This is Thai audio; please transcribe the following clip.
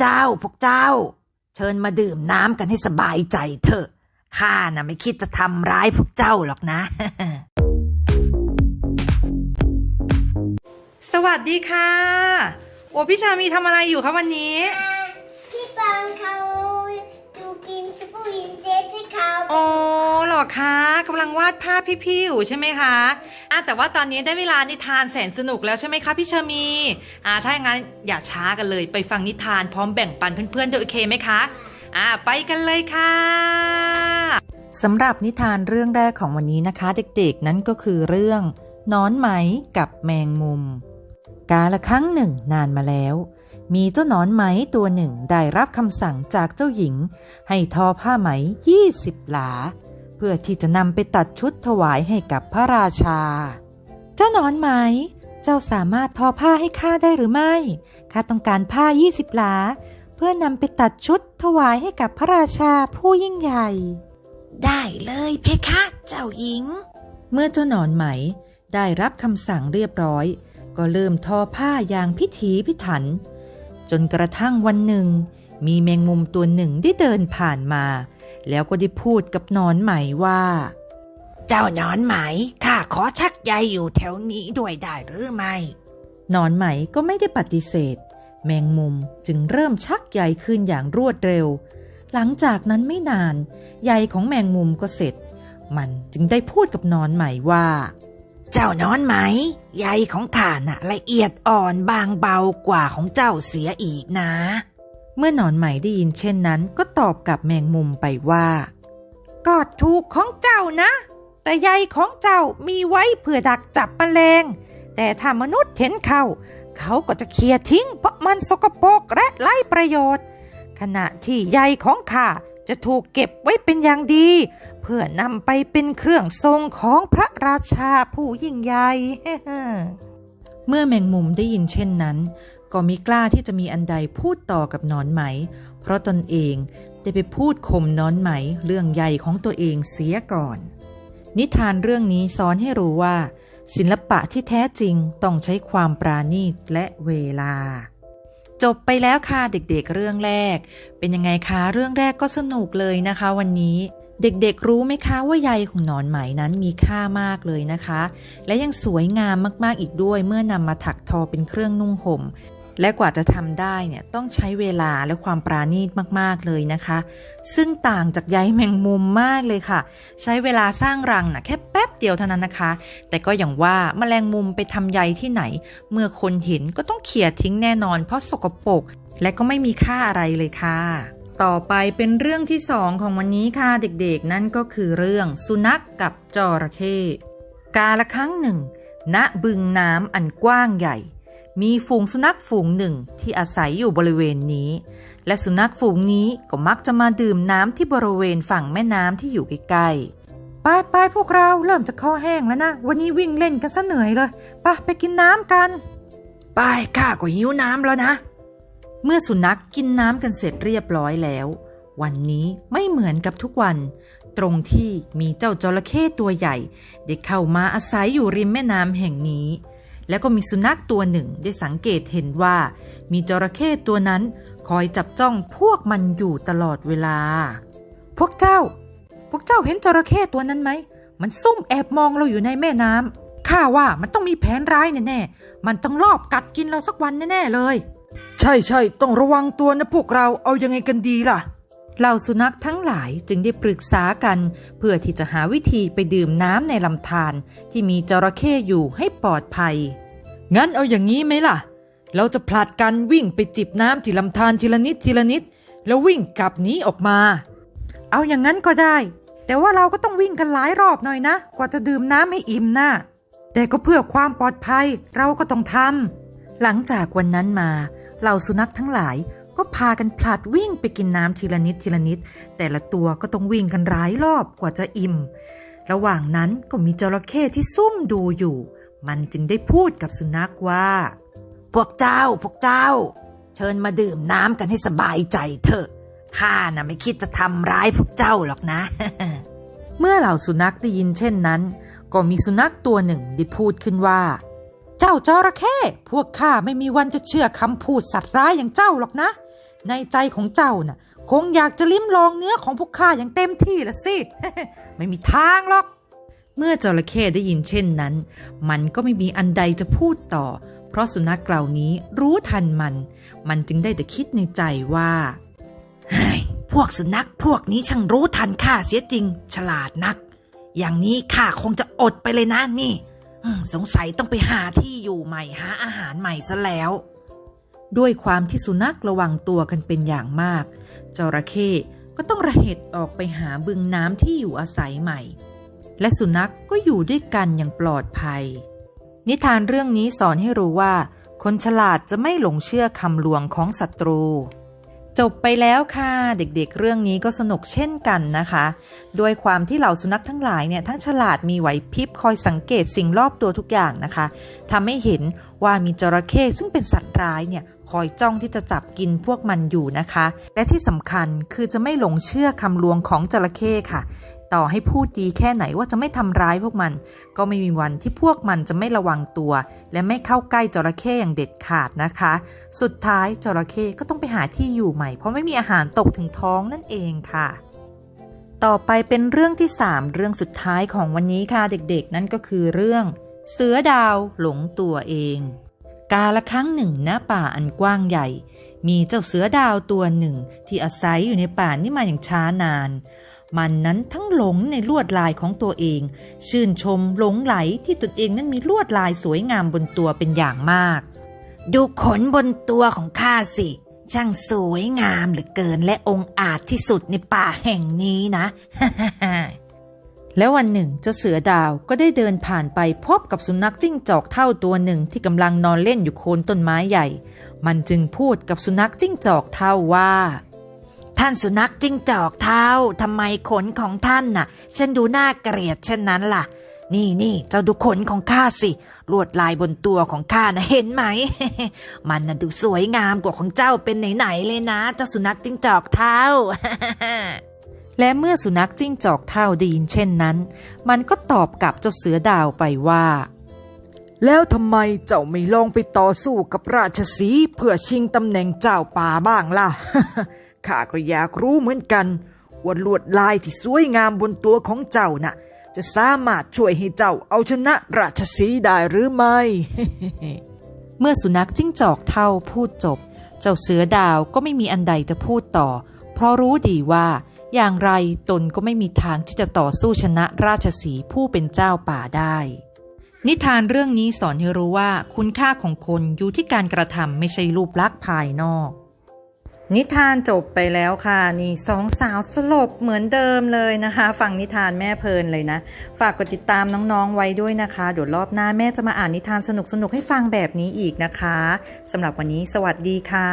เจ้าพวกเจ้า เชิญมาดื่มน้ำกันให้สบายใจเถอะข้าน่ะไม่คิดจะทำร้ายพวกเจ้าหรอกนะ สวัสดีค่ะ โอ้พี่ชามีทำอะไรอยู่คะวันนี้ พี่ปังเขาดูกินซุปเปอร์วินเจสให้เขาโอ้เหรอคะกำลังวาดภาพพี่ๆอยู่ใช่ไหมคะ อะแต่ว่าตอนนี้ได้เวลานิทานแสนสนุกแล้วใช่ไหมคะพี่เชมีอ่าถ้าอย่างนั้นอย่าช้ากันเลย ไปฟังนิทานพร้อมแบ่งปันเพื่อนๆด้วยโอเคไหมคะอ่าไปกันเลยค่ะสำหรับนิทานเรื่องแรกของวันนี้นะคะ เด็กๆ นั้นก็คือเรื่องนอนไหมกับแมงมุม กาละครั้งหนึ่งนานมาแล้ว มีเจ้านอนไหมตัวหนึ่งได้รับคำสั่งจากเจ้าหญิง ให้ทอผ้าไหม20หลา เพื่อที่จะนำไปตัดชุดถวายให้กับพระราชา เจ้าหนอนไหม เจ้าสามารถทอผ้าให้ข้าได้หรือไม่ ข้าต้องการผ้า20หลา เพื่อนำไปตัดชุดถวายให้กับพระราชาผู้ยิ่งใหญ่ ได้เลยเพคะเจ้าหญิง เมื่อเจ้าหนอนไหม ได้รับคำสั่งเรียบร้อย ก็เริ่มทอผ้าอย่างพิถีพิถัน จนกระทั่งวันหนึ่ง มีแมงมุมตัวหนึ่งได้เดินผ่านมา แล้วก็ได้พูดกับหนอนไหมว่า เจ้าหนอนไหมข้าขอชักใยอยู่แถวนี้ด้วยได้หรือไม่หนอนไหมก็ไม่ได้ปฏิเสธ แมงมุมจึงเริ่มชักใยขึ้นอย่างรวดเร็ว หลังจากนั้นไม่นานใยของแมงมุมก็เสร็จ มันจึงได้พูดกับหนอนไหมว่า เจ้าหนอนไหมใยของข้าน่ะละเอียดอ่อนบางเบากว่าของเจ้าเสียอีกนะ เมื่อหนอนไหมได้ยินเช่นนั้น ก็ตอบกับแมงมุมไปว่าก็ถูกของเจ้านะ แต่ใยของเจ้ามีไว้เพื่อดักจับแมลง แต่ถ้ามนุษย์เห็นเขา เขาก็จะเคลียร์ทิ้งเพราะมันสกปรกและไร้ประโยชน์ ขณะที่ใยของข้าจะถูกเก็บไว้เป็นอย่างดี เพื่อนำไปเป็นเครื่องทรงของพระราชาผู้ยิ่งใหญ่ เมื่อแมงมุมได้ยินเช่นนั้น ก็มิกล้าที่จะมีอันใดพูดต่อกับนอนไหม เพราะตนเองได้ไปพูดข่มนอนไหมเรื่องใหญ่ของตัวเองเสียก่อน นิทานเรื่องนี้สอนให้รู้ว่า ศิลปะที่แท้จริงต้องใช้ความปราณีตและเวลา จบไปแล้วค่ะเด็กๆเรื่องแรก เป็นยังไงคะเรื่องแรกก็สนุกเลยนะคะ วันนี้เด็กๆ รู้ไหมคะว่าใยของหนอนไหมนั้นมีค่ามากเลยนะคะ และยังสวยงามมากๆอีกด้วยเมื่อนำมาถักทอเป็นเครื่องนุ่งห่ม และกว่าจะทำได้เนี่ยต้องใช้เวลาและความปราณีตมาก ๆ เลยนะคะ ซึ่งต่างจากใยแมงมุมมากเลยค่ะ ใช้เวลาสร้างรังนะแค่แป๊บเดียวเท่านั้นนะคะ แต่ก็อย่างว่าแมลงมุมไปทำใยที่ไหน เมื่อคนเห็นก็ต้องเขี่ยทิ้งแน่นอน เพราะสกปรกและก็ไม่มีค่าอะไรเลยค่ะ ต่อไปเป็นเรื่องที่สองของวันนี้ค่ะเด็กๆ นั่นก็คือเรื่องสุนัขกกับจระเข้กาละครั้งหนึ่ง ณบึงน้ำอันกว้างใหญ่ มีฝูงสุนัขฝูงหนึ่งที่อาศัยอยู่บริเวณนี้ และสุนัขฝูงนี้ก็มักจะมาดื่มน้ำที่บริเวณฝั่งแม่น้ำที่อยู่ใกล้ๆ ไปไปพวกเราเริ่มจะคอแห้งแล้วนะ วันนี้วิ่งเล่นกันซะเหนื่อยเลยไปไปกินน้ำกัน ไปข้าก็หิวน้ำแล้วนะ เมื่อสุนัขกินน้ำกันเสร็จเรียบร้อยแล้ว วันนี้ไม่เหมือนกับทุกวัน ตรงที่มีเจ้าจระเข้ตัวใหญ่ ได้เข้ามาอาศัยอยู่ริมแม่น้ำแห่งนี้ แล้วก็มีสุนัขตัวหนึ่งได้สังเกตเห็นว่า มีจระเข้ตัวนั้นคอยจับจ้องพวกมันอยู่ตลอดเวลา พวกเจ้า พวกเจ้าเห็นจระเข้ตัวนั้นไหม มันซุ่มแอบมองเราอยู่ในแม่น้ำข้าว่ามันต้องมีแผนร้ายแน่ๆ มันต้องลอบกัดกินเราสักวันแน่ๆเลย ใช่ใช่ต้องระวังตัวนะพวกเราเอายังไงกันดีล่ะ เหล่าสุนัขทั้งหลายจึงได้ปรึกษากัน เพื่อที่จะหาวิธีไปดื่มน้ำในลำธารที่มีจระเข้อยู่ให้ปลอดภัย งั้นเอาอย่างนี้ไหมล่ะ เราจะผลัดกันวิ่งไปจิบน้ำที่ลำธารทีละนิดทีละนิด แล้ววิ่งกลับหนีออกมา เอาอย่างนั้นก็ได้ แต่ว่าเราก็ต้องวิ่งกันหลายรอบหน่อยนะ กว่าจะดื่มน้ำให้อิ่มนะ่ะแต่ก็เพื่อความปลอดภัยเราก็ต้องทำหลังจากวันนั้นมาเหล่าสุนัขทั้งหลาย ก็พากันผลัดวิ่งไปกินน้ำทีละนิดทีละนิด แต่ละตัวก็ต้องวิ่งกันหลายรอบกว่าจะอิ่ม ระหว่างนั้นก็มีจระเข้ที่ซุ่มดูอยู่ มันจึงได้พูดกับสุนัขว่า พวกเจ้า พวกเจ้า เชิญมาดื่มน้ำกันให้สบายใจเถอะข้าน่ะไม่คิดจะทำร้ายพวกเจ้าหรอกนะ เมื่อเหล่าสุนัขได้ยินเช่นนั้น ก็มีสุนัขตัวหนึ่งได้พูดขึ้นว่า เจ้าจระเข้พวกข้าไม่มีวันจะเชื่อคำพูดสัตว์ร้ายอย่างเจ้าหรอกนะ ในใจของเจ้าน่ะ คงอยากจะลิ้มลองเนื้อของพวกข้าอย่างเต็มที่ละสิ ไม่มีทางหรอก เมื่อจระเข้ได้ยินเช่นนั้น มันก็ไม่มีอันใดจะพูดต่อ เพราะสุนัขเหล่านี้รู้ทันมัน มันจึงได้แต่คิดในใจว่าพวกสุนัขพวกนี้ช่างรู้ทันข้าเสียจริง ฉลาดนัก อย่างนี้ข้าคงจะอดไปเลยนะนี่สงสัยต้องไปหาที่อยู่ใหม่หาอาหารใหม่ซะแล้ว ด้วยความที่สุนัขระวังตัวกันเป็นอย่างมาก จระเข้ก็ต้องระเหตุออกไปหาบึงน้ำที่อยู่อาศัยใหม่ และสุนัขกก็อยู่ด้วยกันอย่างปลอดภัย นิทานเรื่องนี้สอนให้รู้ว่า คนฉลาดจะไม่หลงเชื่อคำลวงของศัตรู จบไปแล้วค่ะเด็กๆเรื่องนี้ก็สนุกเช่นกันนะคะ ด้วยความที่เหล่าสุนัขทั้งหลายเนี่ยทั้งฉลาดมีไหวพริบคอยสังเกตสิ่งรอบตัวทุกอย่างนะคะทำให้เห็นว่ามีจระเข้ซึ่งเป็นสัตว์ร้ายเนี่ยคอยจ้องที่จะจับกินพวกมันอยู่นะคะ และที่สำคัญคือจะไม่หลงเชื่อคำลวงของจระเข้ค่ะ ต่อให้พูดดีแค่ไหนว่าจะไม่ทำร้ายพวกมัน ก็ไม่มีวันที่พวกมันจะไม่ระวังตัว และไม่เข้าใกล้จระเข้อย่างเด็ดขาดนะคะ สุดท้ายจระเข้ก็ต้องไปหาที่อยู่ใหม่ เพราะไม่มีอาหารตกถึงท้องนั่นเองค่ะ ต่อไปเป็นเรื่องที่ 3 เรื่องสุดท้ายของวันนี้ค่ะเด็กๆ นั่นก็คือเรื่อง เสือดาวหลงตัวเอง กาละครั้งหนึ่งณป่าอันกว้างใหญ่ มีเจ้าเสือดาวตัวหนึ่ง ที่อาศัยอยู่ในป่านี่มาอย่างช้านาน มันนั้นทั้งหลงในลวดลายของตัวเอง ชื่นชมหลงไหลที่ตนเองนั้นมีลวดลายสวยงามบนตัวเป็นอย่างมาก ดูขนบนตัวของข้าสิ ช่างสวยงามเหลือเกินและองอาจที่สุดในป่าแห่งนี้นะ แล้ววันหนึ่งเจ้าเสือดาวก็ได้เดินผ่านไปพบกับสุนัขจิ้งจอกเท่าตัวหนึ่งที่กำลังนอนเล่นอยู่โคนต้นไม้ใหญ่ มันจึงพูดกับสุนัขจิ้งจอกเท่าว่า ท่านสุนัขจิ้งจอกเท้าทำไมขนของท่านน่ะฉันดูน่าเกลียดเช่นนั้นล่ะ นี่นี่เจ้าดูขนของข้าสิ ลวดลายบนตัวของข้านะเห็นไหม มันน่ะดูสวยงามกว่าของเจ้าเป็นไหนๆเลยนะ เจ้าสุนัขจิ้งจอกเท้าและเมื่อสุนัขจิ้งจอกเท่าได้ยินเช่นนั้น มันก็ตอบกับเจ้าเสือดาวไปว่า แล้วทำไมเจ้าไม่ลองไปต่อสู้กับราชสีเพื่อชิงตำแหน่งเจ้าป่าบ้างล่ะ ข้าก็อยากรู้เหมือนกันว่าลวดลายที่สวยงามบนตัวของเจ้าน่ะ จะสามารถช่วยให้เจ้าเอาชนะราชสีได้หรือไม่ เมื่อสุนัขจิ้งจอกเท่าพูดจบ เจ้าเสือดาวก็ไม่มีอันใดจะพูดต่อ เพราะรู้ดีว่าอย่างไรตนก็ไม่มีทางที่จะต่อสู้ชนะราชสีผู้เป็นเจ้าป่าได้ นิทานเรื่องนี้สอนให้รู้ว่าคุณค่าของคนอยู่ที่การกระทำไม่ใช่รูปลักษณ์ภายนอก นิทานจบไปแล้วค่ะ นี่สองสาวสลบเหมือนเดิมเลยนะคะ ฟังนิทานแม่เพลินเลยนะ ฝากกดติดตามน้องๆไว้ด้วยนะคะ เดี๋ยวรอบหน้าแม่จะมาอ่านนิทานสนุกๆให้ฟังแบบนี้อีกนะคะสำหรับวันนี้สวัสดีค่ะ